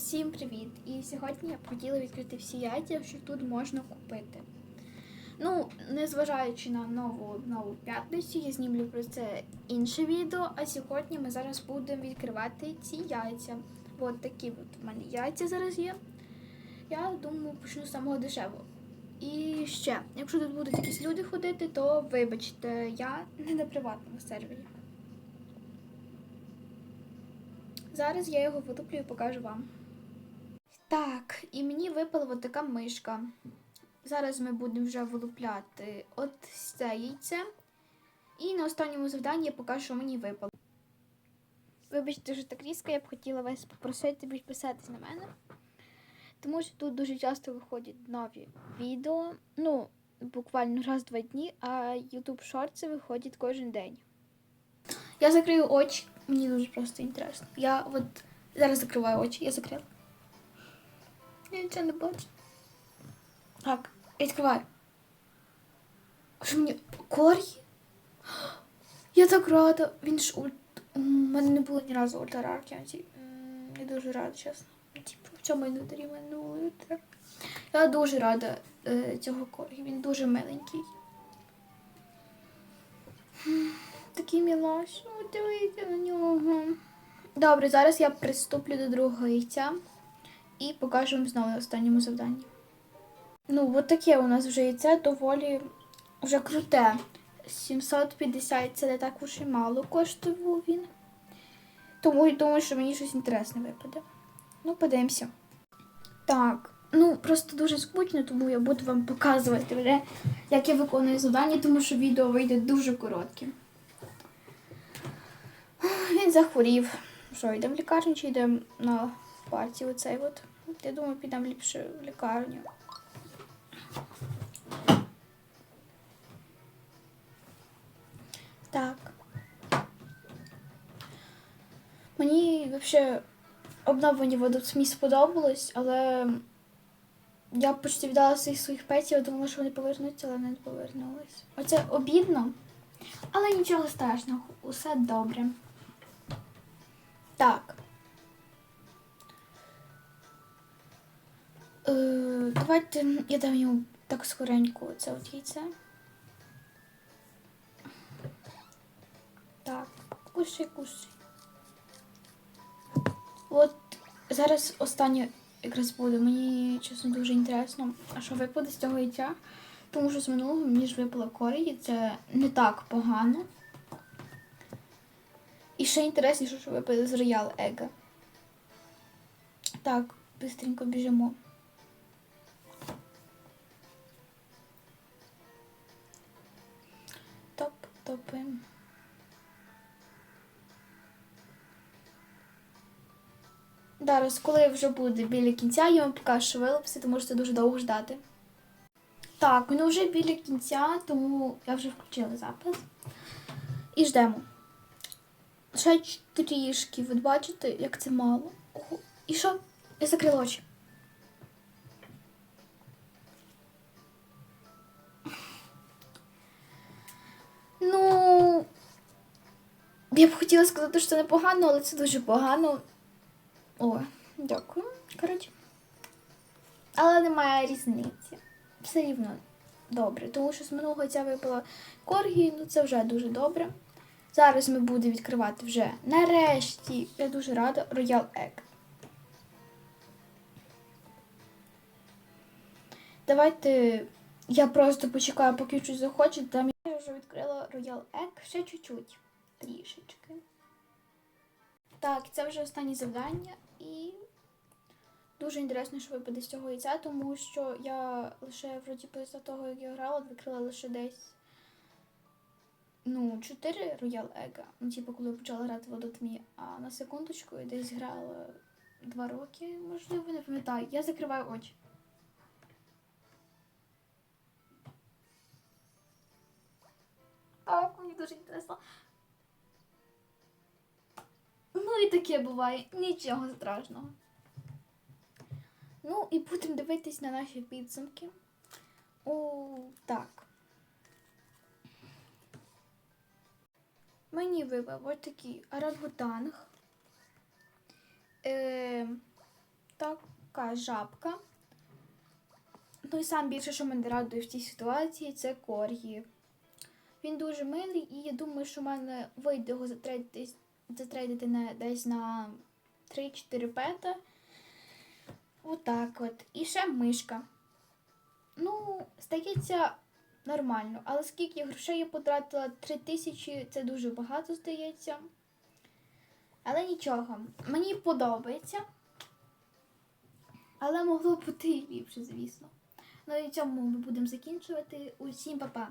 Всім привіт! І сьогодні я б хотіла відкрити всі яйця, що тут можна купити. Ну, незважаючи на нову нову п'ятницю, я знімлю про це інше відео. А сьогодні ми зараз будемо відкривати ці яйця. От такі от в мене яйця зараз є. Я думаю, почну з самого дешевого. І ще, якщо тут будуть якісь люди ходити, то вибачте, я не на приватному сервері. Зараз я його вилуплю і покажу вам. Так, і мені випала от така мишка. Зараз ми будемо вже вилупляти от це яйце. І на останньому завданні я покажу, що мені випало. Вибачте, що так різко, я б хотіла вас попросити підписатись на мене. Тому що тут дуже часто виходять нові відео. Ну, буквально раз-два дні, а YouTube шорти виходять кожен день. Я закрию очі, мені дуже просто інтересно. Я от зараз закриваю очі, я закрила. Я нічого не бачу. Так, відкриваю. А Що мені коргі? Я так рада. Він ж. У мене не було ні разу ультрарарки. Я дуже рада, чесно. Типу, в цьому інвентарі в мене не було ультра. Я дуже рада е, цього коргі. Він дуже миленький. Такий мілаш. Дивіться на нього. Добре, зараз я приступлю до другого яйця і покажу вам знову на останньому завданні. Ну, от таке у нас вже яйце доволі вже круте. 750 це не так уж і мало коштував він. Тому я думаю, що мені щось інтересне випаде. Ну, подивимося. Так, ну просто дуже скучно, тому я буду вам показувати вже, як я виконую завдання, тому що відео вийде дуже коротке. Він захворів. Що, йдемо в лікарню чи йдемо на партію оцей от? Я думаю, підемо ліпше в лікарню. Так. Мені взагалі обновлення водосмі сподобалось, але я почти віддала всіх своїх петів, я думала, що вони повернуться, але не повернулись. Оце обідно, але нічого страшного, усе добре. Так. Давайте я дам йому так скоренько це от яйце. Так, кушай, кушай. От зараз останнє якраз буде. Мені чесно дуже інтересно, а що випаде з цього яйця. Тому що з минулого мені ж випала корі, і це не так погано. І ще інтересніше, що випаде з Royal Egg. Так, быстренько біжимо. Зараз, коли вже буде біля кінця, я вам покажу, що тому що це дуже довго ждати. Так, ну вже біля кінця, тому я вже включила запис. І ждемо. Ще трішки, ви бачите, як це мало. Ого. І що? Я закрила очі. Ну, я б хотіла сказати, що це непогано, але це дуже погано. О, дякую. Коротше. Але немає різниці. Все рівно добре. Тому що з минулого ця випала коргі, ну це вже дуже добре. Зараз ми будемо відкривати вже нарешті. Я дуже рада Royal Egg. Давайте я просто почекаю, поки щось захоче. Там я вже відкрила Royal Egg ще чуть-чуть. Трішечки. Так, це вже останнє завдання і дуже інтересно, що випаде з цього яйця, тому що я лише вроді після того, як я грала, відкрила лише десь ну, 4 Royal Egg. Ну, типу, коли я почала грати в Водотмі, а на секундочку я десь грала 2 роки, можливо, не пам'ятаю. Я закриваю очі. Так, мені дуже інтересно. І таке буває, нічого страшного. Ну і будемо дивитись на наші підсумки. О, так. Мені випав ось такий орангутанг. Е, така жабка. Ну і сам більше, що мене радує в цій ситуації, це коргі. Він дуже милий, і я думаю, що в мене вийде його затрейдити, затрейдити на, десь на 3-4 пета. Отак от. І ще мишка. Ну, здається, нормально. Але скільки грошей я потратила? 3 тисячі це дуже багато, здається. Але нічого, мені подобається. Але могло бути і ліпше, звісно. Ну і цьому ми будемо закінчувати. Усім па-па!